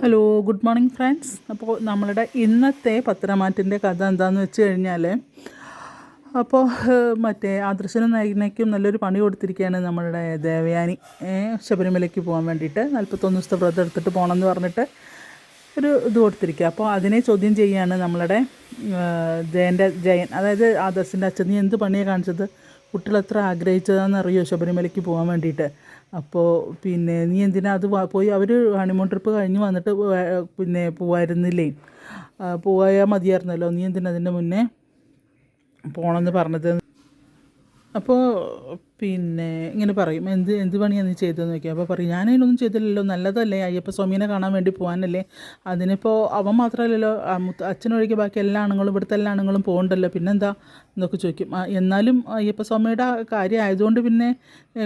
Hello good morning friends അപ്പോൾ നമ്മളുടെ ഇന്നത്തെ പത്രമാറ്റിന്റെ കഥ എന്താണെന്ന് വെച്ച് കഴിഞ്ഞാൽ അപ്പോൾ മറ്റേ ആദർശനും നയനയ്ക്കും നല്ലൊരു പണി കൊടുത്തിരിക്കുകയാണ് നമ്മളുടെ ദേവയാനി. ശബരിമലയ്ക്ക് പോകാൻ വേണ്ടിയിട്ട് നാൽപ്പത്തൊന്ന് ദിവസത്തെ വ്രതം എടുത്തിട്ട് പോകണമെന്ന് പറഞ്ഞിട്ട് ഒരു ഇത് കൊടുത്തിരിക്കുക. അപ്പോൾ അതിനെ ചോദ്യം ചെയ്യുകയാണ് നമ്മളുടെ ജയന്റെ ജയൻ. അതായത് ആദർശിന്റെ അച്ഛൻ നീ എന്ത് പണിയാണ് കാണിച്ചത്? കുട്ടികൾ എത്ര ആഗ്രഹിച്ചതാണെന്ന് അറിയോ ശബരിമലയ്ക്ക് പോകാൻ വേണ്ടിയിട്ട്? അപ്പോൾ പിന്നെ നീ എന്തിനാ അത് പോയി അവർ ഹണിമൂൺ ട്രിപ്പ് കഴിഞ്ഞ് വന്നിട്ട് പിന്നെ പോവായിരുന്നില്ലേ? പോയാൽ മതിയായിരുന്നല്ലോ. നീ എന്തിനാ അതിന്റെ മുന്നേ പോകണമെന്ന് പറഞ്ഞത്? അപ്പോൾ പിന്നെ ഇങ്ങനെ പറയും എന്ത് എന്ത് പണിയാണ് നീ ചെയ്തതെന്ന് നോക്കിയാൽ അപ്പോൾ പറയും ഞാനതിനൊന്നും ചെയ്തില്ലല്ലോ നല്ലതല്ലേ അയ്യപ്പ സ്വാമീനെ കാണാൻ വേണ്ടി പോകാനല്ലേ അതിനിപ്പോൾ അവൻ മാത്രമല്ലല്ലോ അച്ഛനൊഴികെ ബാക്കി എല്ലാ ആണുങ്ങളും ഇവിടുത്തെ എല്ലാ ആണുങ്ങളും പോകണ്ടല്ലോ പിന്നെന്താ? എന്നൊക്കെ ചോദിക്കും. എന്നാലും അയ്യപ്പ സ്വാമിയുടെ കാര്യം ആയതുകൊണ്ട് പിന്നെ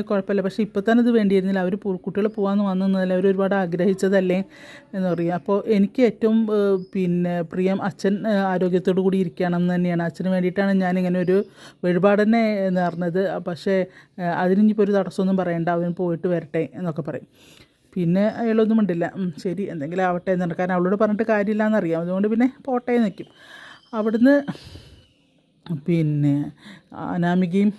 കുഴപ്പമില്ല. പക്ഷേ ഇപ്പോൾ തന്നെ ഇത് വേണ്ടിയിരുന്നില്ല. അവർ കുട്ടികൾ പോകാമെന്ന് വന്നതല്ലേ അവർ ഒരുപാട് ആഗ്രഹിച്ചതല്ലേ എന്ന് പറയും. അപ്പോൾ എനിക്ക് ഏറ്റവും പിന്നെ പ്രിയം അച്ഛൻ ആരോഗ്യത്തോടു കൂടി ഇരിക്കണം എന്ന് തന്നെയാണ്. അച്ഛന് വേണ്ടിയിട്ടാണ് ഞാനിങ്ങനെ ഒരു വഴിപാട് തന്നെ നേർന്നത് പക്ഷേ അതിനിപ്പോൾ ഒരു തടസ്സമൊന്നും പറയണ്ട അവൻ പോയിട്ട് വരട്ടെ എന്നൊക്കെ പറയും. പിന്നെ അയാളൊന്നും ഉണ്ടില്ല ശരി എന്തെങ്കിലും ആവട്ടെ എന്നുണ്ട് കാരണം അവളോട് പറഞ്ഞിട്ട് കാര്യമില്ല എന്നറിയാം അതുകൊണ്ട് പിന്നെ പോട്ടെ എന്ന് നിൽക്കും അവിടുന്ന് പിന്നെ അനാമികയും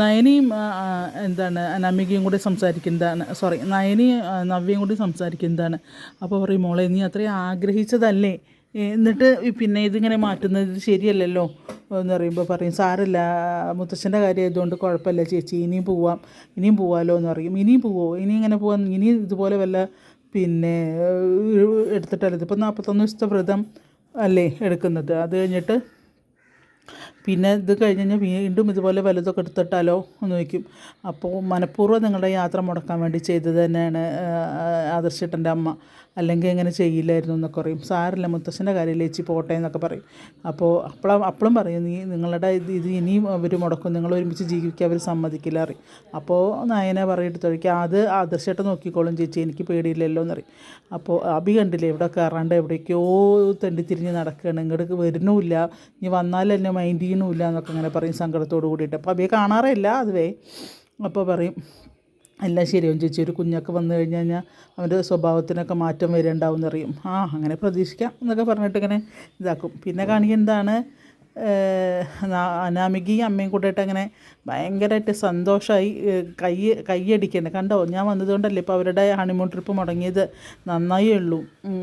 നയനിയും എന്താണ് അനാമികയും കൂടി സംസാരിക്കുന്നതാണ്. സോറി നയനിയും ആ, നവ്യയും കൂടി സംസാരിക്കുന്നതാണ്. അപ്പോൾ പറയും മോളെ നീ അത്രയും ആഗ്രഹിച്ചതല്ലേ? എന്നിട്ട് പിന്നെ ഇതിങ്ങനെ മാറ്റുന്നത് ശരിയല്ലല്ലോ. എന്ന് പറയുമ്പോൾ പറയും സാറില്ല കാര്യം ആയതുകൊണ്ട് കുഴപ്പമില്ല ചേച്ചി ഇനിയും പോവാം ഇനിയും പോവാമല്ലോ എന്ന് പറയും. ഇനിയും പോവോ? ഇനി ഇങ്ങനെ പോവാൻ ഇനി ഇതുപോലെ വല്ല പിന്നെ എടുത്തിട്ടല്ല? ഇതിപ്പോൾ നാൽപ്പത്തൊന്ന് ദിവസത്തെ വ്രതം അല്ലേ എടുക്കുന്നത്. അത് കഴിഞ്ഞിട്ട് പിന്നെ ഇത് കഴിഞ്ഞ് കഴിഞ്ഞാൽ വീണ്ടും ഇതുപോലെ വലുതൊക്കെ എടുത്തിട്ടാലോ എന്ന് ചോദിക്കും. അപ്പോൾ മനഃപൂർവം നിങ്ങളുടെ യാത്ര മുടക്കാൻ വേണ്ടി ചെയ്തത് തന്നെയാണ് ആദർശേട്ടന്റെ അമ്മ. അല്ലെങ്കിൽ എങ്ങനെ ചെയ്യില്ലായിരുന്നു എന്നൊക്കെ പറയും. സാറില്ല മുത്തശ്ശന്റെ കാര്യം ചേച്ചി പോട്ടെ എന്നൊക്കെ പറയും. അപ്പോൾ അപ്പോഴും അപ്പോഴും പറയും നീ നിങ്ങളുടെ ഇത് ഇത് ഇനിയും അവർ മുടക്കും. നിങ്ങൾ ഒരുമിച്ച് ജീവിക്കാൻ അവർ സമ്മതിക്കില്ല അറിയും അപ്പോൾ നായനെ പറയിട്ട് തൊഴിക്കുക അത് ആദർശമായിട്ട് നോക്കിക്കോളും ചേച്ചി എനിക്ക് പേടിയില്ലല്ലോ എന്നറിയും അപ്പോൾ അഭി കണ്ടില്ലേ ഇവിടെ കയറാണ്ട് എവിടേക്കോ തെണ്ടിത്തിരിഞ്ഞ് നടക്കുകയാണ് ഇങ്ങോട്ട് വരുന്നുമില്ല. ഇനി വന്നാൽ എന്നെ മൈൻഡ് ചെയ്യണമില്ല എന്നൊക്കെ അങ്ങനെ പറയും സങ്കടത്തോട് കൂടിയിട്ട്. അപ്പോൾ അഭിയെ കാണാറില്ല അതുവേ. അപ്പോൾ പറയും എല്ലാം ശരിയാവും. ചേച്ചി ഒരു കുഞ്ഞൊക്കെ വന്നു കഴിഞ്ഞു കഴിഞ്ഞാൽ അവന്റെ സ്വഭാവത്തിനൊക്കെ മാറ്റം വരേണ്ടാവും എന്നറിയും ആ അങ്ങനെ പ്രതീക്ഷിക്കാം എന്നൊക്കെ പറഞ്ഞിട്ട് ഇങ്ങനെ ഇതാക്കും. പിന്നെ കാണിക്കുന്നതാണ് അനാമികയും അമ്മയും കൂട്ടായിട്ട് അങ്ങനെ ഭയങ്കരമായിട്ട് സന്തോഷമായി കൈ കൈയടിക്കേണ്ട കണ്ടോ ഞാൻ വന്നതുകൊണ്ടല്ലേ ഇപ്പോൾ അവരുടെ ഹണിമൂൺ ട്രിപ്പ് മുടങ്ങിയത്? നന്നായി ഉള്ളൂ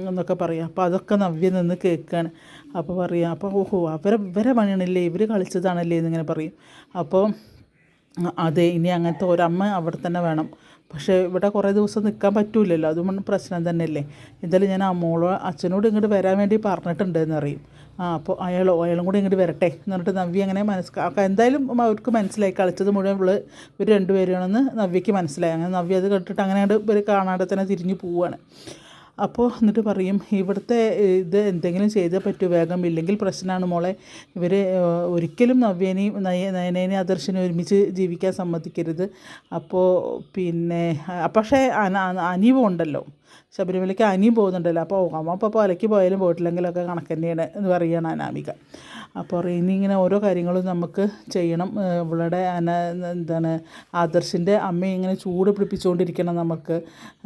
എന്നൊക്കെ പറയാം. അപ്പോൾ അതൊക്കെ നവ്യ നിന്ന് കേൾക്കുകയാണ് അപ്പോൾ പറയാം അപ്പോൾ ഓഹോ അവരെ ഇവരെ പണിയാണല്ലേ? ഇവർ കളിച്ചതാണല്ലേ എന്നിങ്ങനെ പറയും. അപ്പോൾ അതെ ഇനി അങ്ങനത്തെ ഒരമ്മ അവിടെ തന്നെ വേണം. പക്ഷേ ഇവിടെ കുറേ ദിവസം നിൽക്കാൻ പറ്റൂലല്ലോ. അതുകൊണ്ട് പ്രശ്നം തന്നെയല്ലേ. എന്തായാലും ഞാൻ അമ്മോളോ മോളോ അച്ഛനോട് ഇങ്ങോട്ട് വരാൻ വേണ്ടി പറഞ്ഞിട്ടുണ്ട് എന്നറിയും ആ അപ്പോൾ അയാളോ അയാളും കൂടി ഇങ്ങോട്ട് വരട്ടെ എന്ന് പറഞ്ഞിട്ട് നവ്യ അങ്ങനെ മനസ്സ് അപ്പോൾ എന്തായാലും അവർക്ക് മനസ്സിലായി. കളിച്ചത് മുഴുവൻ ഇവൾ ഇവർ രണ്ടുപേരാണെന്ന് നവ്യയ്ക്ക് മനസ്സിലായി. അങ്ങനെ നവ്യ അത് കേട്ടിട്ട് അങ്ങനെ ഇവർ കാണാതെ തന്നെ തിരിഞ്ഞു പോവുകയാണ് അപ്പോൾ എന്നിട്ട് പറയും ഇവിടുത്തെ ഇത് എന്തെങ്കിലും ചെയ്തേ പറ്റൂ വേഗം ഇല്ലെങ്കിൽ പ്രശ്നമാണ് മോളെ. ഇവർ ഒരിക്കലും നവ്യനെയും നയ നയനേനെയും ആദർശനെയും ഒരുമിച്ച് ജീവിക്കാൻ സമ്മതിക്കരുത്. അപ്പോൾ പിന്നെ പക്ഷേ അനിവുണ്ടല്ലോ. ശബരിമലയ്ക്ക് അനിയും പോകുന്നുണ്ടല്ലോ. അപ്പോൾ അമ്മ ഇപ്പോൾ പാലയ്ക്ക് പോയാലും പോയിട്ടില്ലെങ്കിലൊക്കെ കണക്ക് തന്നെയാണ് എന്ന് പറയുകയാണ് അനാമിക. അപ്പോൾ ഇനി ഇങ്ങനെ ഓരോ കാര്യങ്ങളും നമുക്ക് ചെയ്യണം. ഇവളുടെ അന എന്താണ് ആദർശിന്റെ അമ്മയെ ഇങ്ങനെ ചൂട് പിടിപ്പിച്ചുകൊണ്ടിരിക്കണം നമുക്ക്.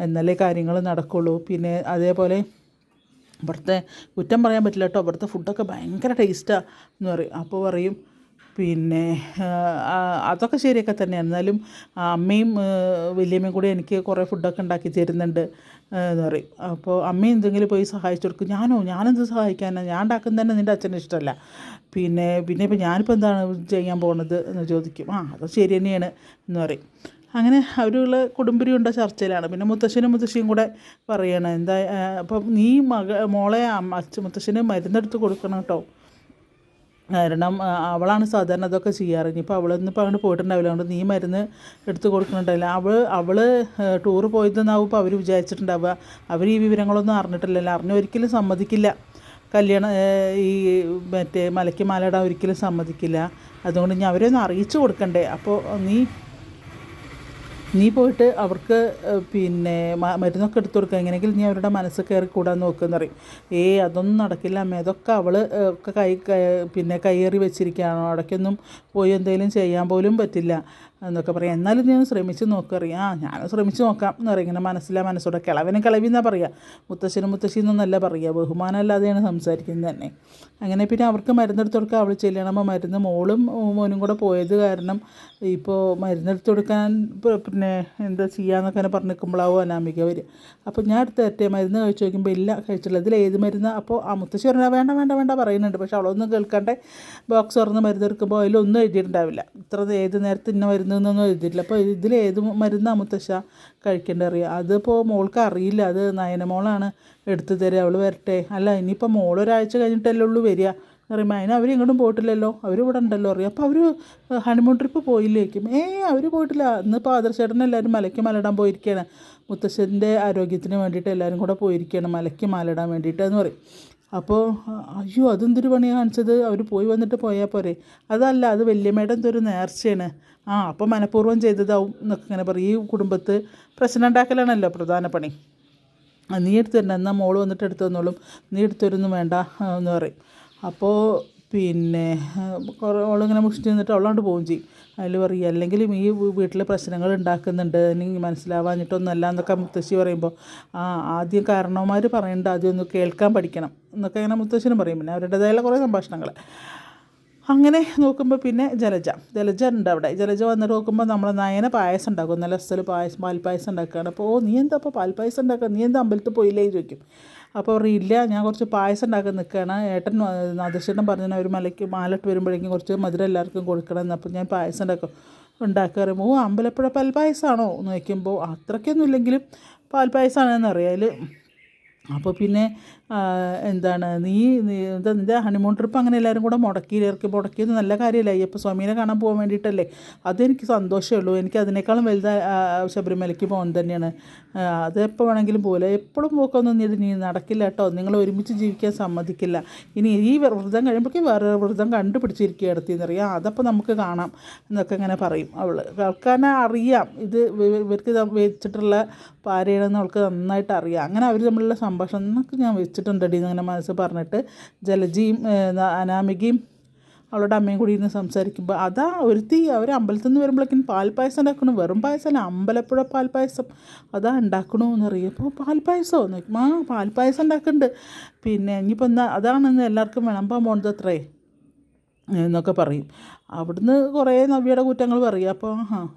എന്നാലേ കാര്യങ്ങൾ നടക്കുള്ളൂ. പിന്നെ അതേപോലെ ഇവിടുത്തെ കുറ്റം പറയാൻ പറ്റില്ല കേട്ടോ. ഇവിടുത്തെ ഫുഡൊക്കെ ഭയങ്കര ടേസ്റ്റാണ് എന്ന് പറയും. അപ്പോൾ പറയും പിന്നെ അതൊക്കെ ശരിയൊക്കെ തന്നെയാണ് എന്നാലും അമ്മയും വലിയമ്മയും കൂടെ എനിക്ക് കുറേ ഫുഡൊക്കെ ഉണ്ടാക്കി തരുന്നുണ്ട് എന്ന് പറയും. അപ്പോൾ അമ്മ എന്തെങ്കിലും പോയി സഹായിച്ചു കൊടുക്കും. ഞാനോ? ഞാനെന്ത് സഹായിക്കാനാണ് ഞാൻ ഉണ്ടാക്കുന്ന തന്നെ നിന്റെ അച്ഛന് ഇഷ്ടമല്ല. പിന്നെ പിന്നെ ഇപ്പം ഞാനിപ്പോൾ എന്താണ് ചെയ്യാൻ പോകുന്നത് എന്ന് ചോദിക്കും. ആ അത് ശരി തന്നെയാണ് എന്ന് പറയും. അങ്ങനെ അവരുള്ള കുടുംബരിയുണ്ട ചർച്ചയിലാണ്. പിന്നെ മുത്തശ്ശനും മുത്തശ്ശിയും കൂടെ പറയണം എന്താ അപ്പം നീ മക മോളെ അച്ഛൻ മുത്തശ്ശന് മരുന്നെടുത്ത് കൊടുക്കണം കേട്ടോ. കാരണം അവളാണ് സാധാരണ അതൊക്കെ ചെയ്യാറ്. ഇനിയിപ്പോൾ അവളൊന്നും ഇപ്പോൾ അങ്ങോട്ട് പോയിട്ടുണ്ടാവില്ല. അതുകൊണ്ട് നീ മരുന്ന് എടുത്തു കൊടുക്കുന്നുണ്ടാവില്ല അവൾ അവൾ ടൂർ പോയതെന്നാവും ഇപ്പോൾ അവർ വിചാരിച്ചിട്ടുണ്ടാവുക. അവർ ഈ വിവരങ്ങളൊന്നും അറിഞ്ഞിട്ടില്ലല്ലോ. അറിഞ്ഞ ഒരിക്കലും സമ്മതിക്കില്ല. കല്യാണം ഈ മറ്റേ മലയ്ക്ക് മാലയിടാൻ ഒരിക്കലും സമ്മതിക്കില്ല. അതുകൊണ്ട് ഇനി അവരെ ഒന്ന് അറിയിച്ചു കൊടുക്കണ്ടേ. അപ്പോൾ നീ നീ പോയിട്ട് അവർക്ക് പിന്നെ മരുന്നൊക്കെ എടുത്തു കൊടുക്കുക എങ്ങനെയെങ്കിലും നീ അവരുടെ മനസ്സ് കയറി കൂടാൻ നോക്കുമെന്ന് പറയും. ഏ അതൊന്നും നടക്കില്ല അമ്മ. അതൊക്കെ അവൾ ഒക്കെ കൈ പിന്നെ കയ്യേറി വെച്ചിരിക്കുകയാണോ. അവിടേക്കൊന്നും പോയി എന്തെങ്കിലും ചെയ്യാൻ പോലും പറ്റില്ല. എന്നൊക്കെ പറയാം. എന്നാലും ഞാൻ ശ്രമിച്ച് നോക്കറിയാം. ആ ഞാൻ ശ്രമിച്ച് നോക്കാം എന്ന് പറയും. ഇങ്ങനെ മനസ്സിലാ മനസ്സോടെ കിളവിനെ കിളവി എന്നാ പറയുക മുത്തശ്ശനും മുത്തശ്ശി എന്നൊന്നല്ല പറയുക ബഹുമാനമല്ലാതെയാണ് സംസാരിക്കുന്നത് തന്നെ. അങ്ങനെ പിന്നെ അവർക്ക് മരുന്നെടുത്ത് കൊടുക്കാൻ അവൾ ചെല്ലണമ്പോൾ മരുന്ന് മോളും മോനും കൂടെ പോയത് കാരണം ഇപ്പോൾ മരുന്നെടുത്ത് കൊടുക്കാൻ പിന്നെ എന്താ ചെയ്യാന്നൊക്കെ ഇങ്ങനെ പറഞ്ഞ് നിൽക്കുമ്പോഴാവും അനാമിക വരിക. അപ്പോൾ ഞാൻ അടുത്ത് തരട്ടെ? മരുന്ന് കഴിച്ച് നോക്കുമ്പോൾ ഇല്ല കഴിച്ചില്ല ഇതിൽ ഏത് മരുന്ന്? അപ്പോൾ ആ മുത്തശ്ശി പറഞ്ഞാൽ വേണ്ട വേണ്ട വേണ്ട പറയുന്നുണ്ട്. പക്ഷെ അവളൊന്നും കേൾക്കാണ്ട് ബോക്സ് തുറന്ന് മരുന്ന് എടുക്കുമ്പോൾ അതിലൊന്നും എഴുതിയിട്ടുണ്ടാവില്ല. ഇത്ര ഏത് നേരത്തെ ഇന്ന മരുന്ന് എന്നൊന്നും എഴുതിയിട്ടില്ല. അപ്പോൾ ഇതിൽ ഏത് മരുന്നാണ് മുത്തശ്ശ കഴിക്കേണ്ടത്? അറിയുക അതിപ്പോൾ മോൾക്ക് അറിയില്ല. അത് നയനമോളാണ് എടുത്തു തരിക. അവൾ വരട്ടെ. അല്ല ഇനിയിപ്പോൾ മോൾ ഒരാഴ്ച കഴിഞ്ഞിട്ടല്ലേ ഉള്ളൂ വരിക. പറയുമ്പോൾ അതിന് അവരെങ്ങോട്ടും പോയിട്ടില്ലല്ലോ. ഇവിടെ ഉണ്ടല്ലോ അറിയാം. അപ്പോൾ അവർ ഹണിമൂൺ ട്രിപ്പ് പോയില്ലേക്കും. ഏ അവർ പോയിട്ടില്ല. ഇന്നിപ്പോൾ ആദർശേട്ടൻ എല്ലാവരും മലയ്ക്ക് മലടാൻ പോയിരിക്കുകയാണ് മുത്തശ്ശന്റെ ആരോഗ്യത്തിന് വേണ്ടിയിട്ട് എല്ലാവരും കൂടെ പോയിരിക്കുകയാണ് മലയ്ക്ക് മലടാൻ വേണ്ടിയിട്ട് എന്ന് പറയും. അപ്പോൾ അയ്യോ അതെന്തൊരു പണിയാണ് കാണിച്ചത്? അവർ പോയി വന്നിട്ട് പോയാൽ പോരെ. അതല്ല അത് വല്യമ്മയുടെ എന്തൊരു നേർച്ചയാണ്. ആ അപ്പോൾ മനഃപൂർവം ചെയ്തതാവും എന്നൊക്കെ ഇങ്ങനെ പറയും. ഈ കുടുംബത്ത് പ്രശ്നം ഉണ്ടാക്കലാണല്ലോ പ്രധാന പണി. നീ എടുത്തു തരണം എന്നാൽ മോൾ വന്നിട്ട് എടുത്തു തന്നോളും. നീ എടുത്തൊരൊന്നും വേണ്ട എന്ന് പറയും. അപ്പോൾ പിന്നെ കുറേ അവളിങ്ങനെ മുഷിച്ച് നിന്നിട്ട് അവളോണ്ട് പോവുകയും ചെയ്യും. അതിൽ പറയും അല്ലെങ്കിലും ഈ വീട്ടിൽ പ്രശ്നങ്ങൾ ഉണ്ടാക്കുന്നുണ്ട്. നീ മനസ്സിലാവാഞ്ഞിട്ടൊന്നല്ല എന്നൊക്കെ മുത്തശ്ശി പറയുമ്പോൾ ആ ആദ്യം കാരണവന്മാർ പറയേണ്ട ആദ്യം ഒന്ന് കേൾക്കാൻ പഠിക്കണം എന്നൊക്കെ ഇങ്ങനെ മുത്തശ്ശനും പറയും. പിന്നെ അവരുടേതായുള്ള കുറേ സംഭാഷണങ്ങൾ അങ്ങനെ നോക്കുമ്പോൾ പിന്നെ ജലജ. ജലജ ഉണ്ട് അവിടെ. ജലജ വന്നിട്ട് നോക്കുമ്പോൾ നമ്മൾ നയന പായസം ഉണ്ടാക്കും. നല്ല സ്ഥലം പായസം പാൽപ്പായസം ഉണ്ടാക്കുകയാണ് അപ്പോൾ ഓ നീ എന്താ അപ്പോൾ പാൽപ്പായസം ഉണ്ടാക്കുക നീ എന്താ അമ്പലത്തിൽ പോയില്ലേ? ചോദിക്കും. അപ്പോൾ ഇല്ല ഞാൻ കുറച്ച് പായസം ഉണ്ടാക്കാൻ നിൽക്കുകയാണ് ഏട്ടൻ നാദശേട്ടൻ പറഞ്ഞു ഒരു മലയ്ക്ക് മാലട്ട് വരുമ്പോഴേക്കും കുറച്ച് മധുരം എല്ലാവർക്കും കൊടുക്കണം. അപ്പോൾ ഞാൻ പായസം ഉണ്ടാക്കും. ഉണ്ടാക്കുക പറയുമ്പോൾ ഓ അമ്പലപ്പുഴ പാൽപ്പായസമാണോ എന്ന് ചോദിക്കുമ്പോൾ അത്രയ്ക്കൊന്നും ഇല്ലെങ്കിലും പാൽപ്പായസമാണെന്ന് അറിയാം അതിൽ അപ്പോൾ പിന്നെ എന്താണ് നീ എന്താ നിന്റെ ഹണിമൂൺ ട്രിപ്പ് അങ്ങനെ എല്ലാവരും കൂടെ മുടക്കി ഇറക്കി മുടക്കിയത് നല്ല കാര്യമല്ല അയ്യപ്പ സ്വാമീനെ കാണാൻ പോകാൻ വേണ്ടിയിട്ടല്ലേ? അതെനിക്ക് സന്തോഷമേ ഉള്ളൂ. എനിക്ക് അതിനേക്കാളും വലുത് ശബരിമലയ്ക്ക് പോകാൻ തന്നെയാണ്. അത് എപ്പോൾ വേണമെങ്കിലും പോലെ എപ്പോഴും പോക്കൊന്നും നീ നടക്കില്ല കേട്ടോ. നിങ്ങൾ ഒരുമിച്ച് ജീവിക്കാൻ സമ്മതിക്കില്ല. ഇനി ഈ വ്രതം കഴിയുമ്പോഴേക്കും വേറെ വ്രതം കണ്ടുപിടിച്ചിരിക്കുക എടുത്തിന്നറിയാം അതപ്പോൾ നമുക്ക് കാണാം എന്നൊക്കെ ഇങ്ങനെ പറയും അവൾ കേൾക്കാനെ അറിയാം. ഇത് ഇവർക്ക് വെച്ചിട്ടുള്ള പാരയാണെന്ന് അവൾക്ക് നന്നായിട്ട് അറിയാം. അങ്ങനെ അവർ തമ്മിലുള്ള സംഭാഷണം എന്നൊക്കെ ഞാൻ വെച്ചിട്ടുണ്ടടി എന്നങ്ങനെ മനസ്സ് പറഞ്ഞിട്ട് ജലജിയും അനാമികയും അവളുടെ അമ്മയും കൂടി ഇരുന്ന് സംസാരിക്കുമ്പോൾ അതാ ഒരുത്തി അവർ അമ്പലത്തിൽ നിന്ന് വരുമ്പോഴേക്കും പാൽപ്പായസം ഉണ്ടാക്കണം. വെറും പായസമല്ല അമ്പലപ്പുഴ പാൽപ്പായസം. അതാ ഉണ്ടാക്കണമെന്ന് അറിയും അപ്പോൾ പാൽപ്പായസമോ എന്ന് ആ പാൽപ്പായസം ഉണ്ടാക്കുന്നുണ്ട് പിന്നെ ഇനിയിപ്പോൾ എന്നാ അതാണെന്ന് എല്ലാവർക്കും വിളമ്പാൻ പോകുന്നത് അത്രേ എന്നൊക്കെ പറയും. അവിടുന്ന് കുറേ നവ്യയുടെ കുറ്റങ്ങൾ പറയും. അപ്പോൾ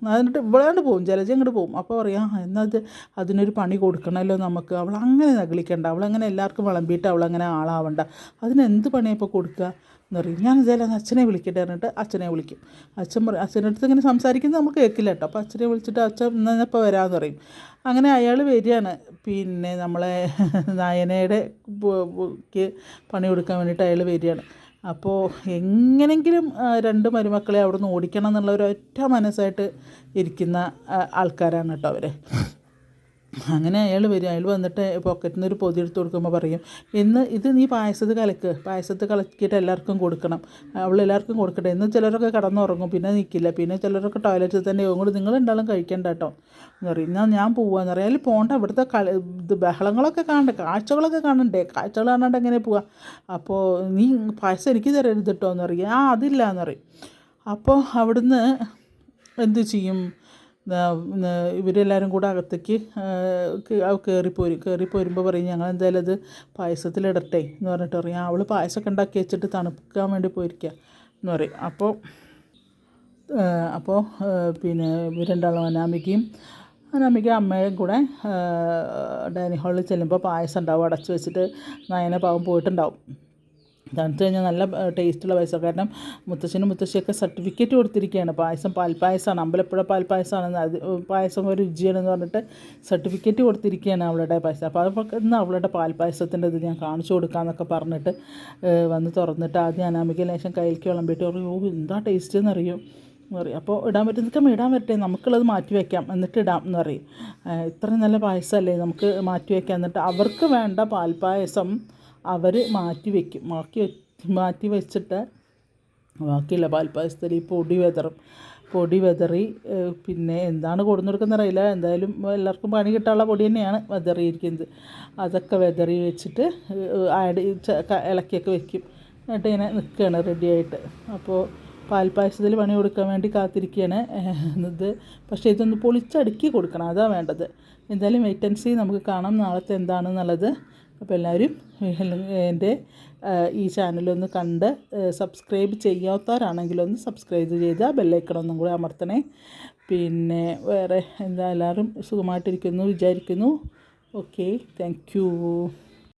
ആ എന്നിട്ട് ഇവളാണ്ട് പോകും ജലജ അങ്ങോട്ട് പോകും അപ്പോൾ പറയാം എന്നാൽ അത് അതിനൊരു പണി കൊടുക്കണമല്ലോ നമുക്ക്. അവൾ അങ്ങനെ നകളിക്കണ്ട. അവളങ്ങനെ എല്ലാവർക്കും വിളമ്പിയിട്ട് അവളങ്ങനെ ആളാവണ്ട. അതിനെന്ത് പണിയാണ് ഇപ്പോൾ കൊടുക്കുക? എന്ന് പറയും. ഞാൻ എന്തായാലും അച്ഛനെ വിളിക്കട്ടെ പറഞ്ഞിട്ട് അച്ഛനെ വിളിക്കും. അച്ഛൻ പറയും അച്ഛന്റെ അടുത്ത് ഇങ്ങനെ സംസാരിക്കുന്നത് നമുക്ക് കേൾക്കില്ല കേട്ടോ. അപ്പോൾ അച്ഛനെ വിളിച്ചിട്ട് അച്ഛൻ എന്നാൽ ഇപ്പോൾ വരാമെന്ന് പറയും. അങ്ങനെ അയാൾ വരികയാണ്. പിന്നെ നമ്മളെ നയനയുടെ പണി കൊടുക്കാൻ വേണ്ടിയിട്ട് അയാൾ വരികയാണ്. അപ്പോൾ എങ്ങനെങ്കിലും രണ്ട് മരുമക്കളെ അവിടുന്ന് ഓടിക്കണം എന്നുള്ള ഒരൊറ്റ മനസ്സായിട്ട് ഇരിക്കുന്ന ആൾക്കാരാണ് കേട്ടോ അവർ അങ്ങനെ അയാൾ വരും. അയാൾ വന്നിട്ട് പോക്കറ്റിൽ നിന്ന് ഒരു പൊതി എടുത്ത് കൊടുക്കുമ്പോൾ പറയും ഇന്ന് ഇത് നീ പായസത്ത് കലക്ക്. പായസത്ത് കലക്കിയിട്ട് എല്ലാവർക്കും കൊടുക്കണം. അവൾ എല്ലാവർക്കും കൊടുക്കട്ടെ. ഇന്ന് ചിലരൊക്കെ കടന്നുറങ്ങും. പിന്നെ നിൽക്കില്ല പിന്നെ ചിലരൊക്കെ ടോയ്ലറ്റിൽ തന്നെ കൂടി നിങ്ങൾ രണ്ടാളും കഴിക്കണ്ട കേട്ടോ എന്ന് പറയും. എന്നാൽ ഞാൻ പോവാന്ന് പറയാം. അതിൽ പോകണ്ട ഇവിടുത്തെ കളി ഇത് ബഹളങ്ങളൊക്കെ കാണണ്ട. കാഴ്ചകളൊക്കെ കാണണ്ടേ? കാഴ്ചകൾ കാണാണ്ട് എങ്ങനെ പോവാ? അപ്പോൾ നീ പായസം എനിക്ക് തരരുത് കേട്ടോ എന്ന് പറയും. ആ അതില്ല എന്ന് പറയും. അപ്പോൾ അവിടുന്ന് എന്ത് ചെയ്യും? ഇവരെല്ലാവരും കൂടെ അകത്തേക്ക് കയറി പോരും കയറി പോരുമ്പോൾ പറയും ഞങ്ങൾ എന്തായാലും അത് പായസത്തിലിടട്ടെ എന്ന് പറഞ്ഞിട്ട് പറയും. അവൾ പായസമൊക്കെ ഉണ്ടാക്കി വെച്ചിട്ട് തണുക്കാൻ വേണ്ടി പോയിരിക്കുക എന്ന് പറയും. അപ്പോൾ അപ്പോൾ പിന്നെ രണ്ടാളും അനാമികയും അനാമിക അമ്മയും കൂടെ ഡൈനിങ് ഹാളിൽ ചെല്ലുമ്പോൾ പായസം ഉണ്ടാവും. അടച്ചു വെച്ചിട്ട് നയന പാവം പോയിട്ടുണ്ടാവും. തണുത്ത് കഴിഞ്ഞാൽ നല്ല ടേസ്റ്റുള്ള പായസം. കാരണം മുത്തശ്ശനും മുത്തശ്ശിയൊക്കെ സർട്ടിഫിക്കറ്റ് കൊടുത്തിരിക്കുകയാണ്. പായസം പാൽപ്പായസമാണ് അമ്പലപ്പുഴ പാൽപ്പായസമാണ് അത് പായസം ഒരു രുചിയാണെന്ന് പറഞ്ഞിട്ട് സർട്ടിഫിക്കറ്റ് കൊടുത്തിരിക്കുകയാണ് അവളുടെ പായസം. അപ്പോൾ അപ്പോൾ ഇന്ന് അവളുടെ പാൽപ്പായസത്തിന്റെ ഇത് ഞാൻ കാണിച്ചു കൊടുക്കാമെന്നൊക്കെ പറഞ്ഞിട്ട് വന്ന് തുറന്നിട്ട് ആദ്യം അനാമിക ലേശം കയ്യിലേക്ക് വിളമ്പിയിട്ട് പറയും ഓ എന്താ ടേസ്റ്റ് എന്നറിയും എന്ന് പറയും. അപ്പോൾ ഇടാൻ പറ്റും നിൽക്കാൻ ഇടാൻ പറ്റേ നമുക്കുള്ളത് മാറ്റി വയ്ക്കാം എന്നിട്ട് ഇടാം എന്ന് പറയും. ഇത്രയും നല്ല പായസമല്ലേ നമുക്ക് മാറ്റി വയ്ക്കാം എന്നിട്ട് അവർക്ക് വേണ്ട പാൽപ്പായസം അവർ മാറ്റി വയ്ക്കും മാറ്റി മാറ്റി വെച്ചിട്ട് ബാക്കിയുള്ള പാൽപ്പായസത്തിൽ ഈ പൊടി വെതറും. പൊടി വെതറി പിന്നെ എന്താണ് കൊടുന്നെടുക്കുന്ന അറിയില്ല. എന്തായാലും എല്ലാവർക്കും പണി കിട്ടാനുള്ള പൊടി തന്നെയാണ് വെതറിയിരിക്കുന്നത്. അതൊക്കെ വെതറി വെച്ചിട്ട് ആഡ് ഇളക്കിയൊക്കെ വെക്കും. എന്നിട്ട് ഇങ്ങനെ നിൽക്കുകയാണ് റെഡിയായിട്ട്. അപ്പോൾ പാൽപ്പായസത്തിൽ പണി കൊടുക്കാൻ വേണ്ടി കാത്തിരിക്കുകയാണ്. ഇത് പക്ഷേ ഇതൊന്ന് പൊളിച്ചടുക്കി കൊടുക്കണം. അതാണ് വേണ്ടത്. എന്തായാലും വെയ്റ്റൻസി നമുക്ക് കാണാം നാളത്തെ എന്താണെന്നുള്ളത്. അപ്പോൾ എല്ലാവരും എന്റെ ഈ ചാനലൊന്ന് കണ്ട് സബ്സ്ക്രൈബ് ചെയ്യാത്തവരാണെങ്കിലൊന്ന് സബ്സ്ക്രൈബ് ചെയ്ത് ബെല്ലൈക്കണൊന്നും കൂടി അമർത്തണേ. പിന്നെ വേറെ എന്താ എല്ലാവരും സുഖമായിട്ടിരിക്കുന്നു വിചാരിക്കുന്നു. Okay thank